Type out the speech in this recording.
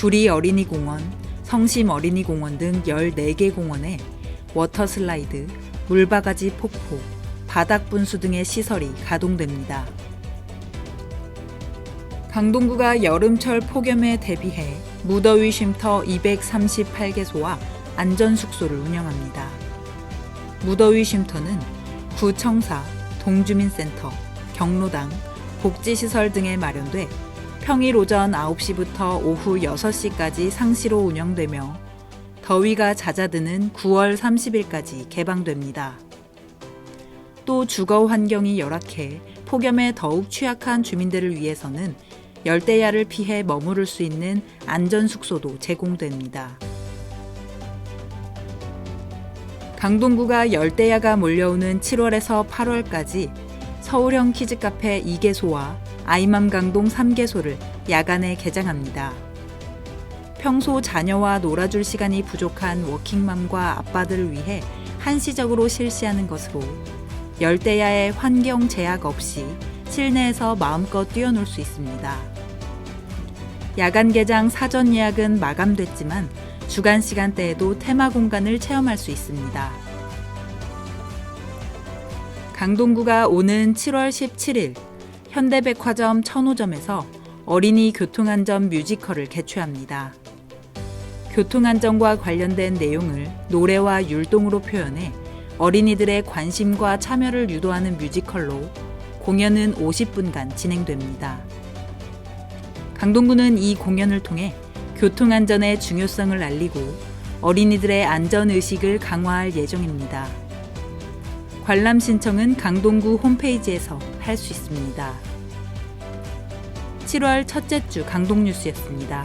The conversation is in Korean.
구리 어린이 공원, 성심 어린이 공원 등 14개 공원에 워터슬라이드, 물바가지 폭포, 바닥 분수 등의 시설이 가동됩니다. 강동구가 여름철 폭염에 대비해 무더위 쉼터 238개소와 안전 숙소를 운영합니다. 무더위 쉼터는 구청사, 동주민센터, 경로당, 복지시설 등에 마련돼 평일 오전 9시부터 오후 6시까지 상시로 운영되며 더위가 잦아드는 9월 30일까지 개방됩니다. 또 주거 환경이 열악해 폭염에 더욱 취약한 주민들을 위해서는 열대야를 피해 머무를 수 있는 안전 숙소도 제공됩니다. 강동구가 열대야가 몰려오는 7월에서 8월까지 서울형 키즈카페 2개소와 아이맘 강동 3개소를 야간에 개장합니다. 평소 자녀와 놀아줄 시간이 부족한 워킹맘과 아빠들을 위해 한시적으로 실시하는 것으로 열대야의 환경 제약 없이 실내에서 마음껏 뛰어놀 수 있습니다. 야간 개장 사전 예약은 마감됐지만 주간 시간대에도 테마 공간을 체험할 수 있습니다. 강동구가 오는 7월 17일 현대백화점 천호점에서 어린이 교통안전 뮤지컬을 개최합니다. 교통안전과 관련된 내용을 노래와 율동으로 표현해 어린이들의 관심과 참여를 유도하는 뮤지컬로 공연은 50분간 진행됩니다. 강동구는 이 공연을 통해 교통안전의 중요성을 알리고 어린이들의 안전의식을 강화할 예정입니다. 관람 신청은 강동구 홈페이지에서 할 수 있습니다. 7월 첫째 주 강동뉴스였습니다.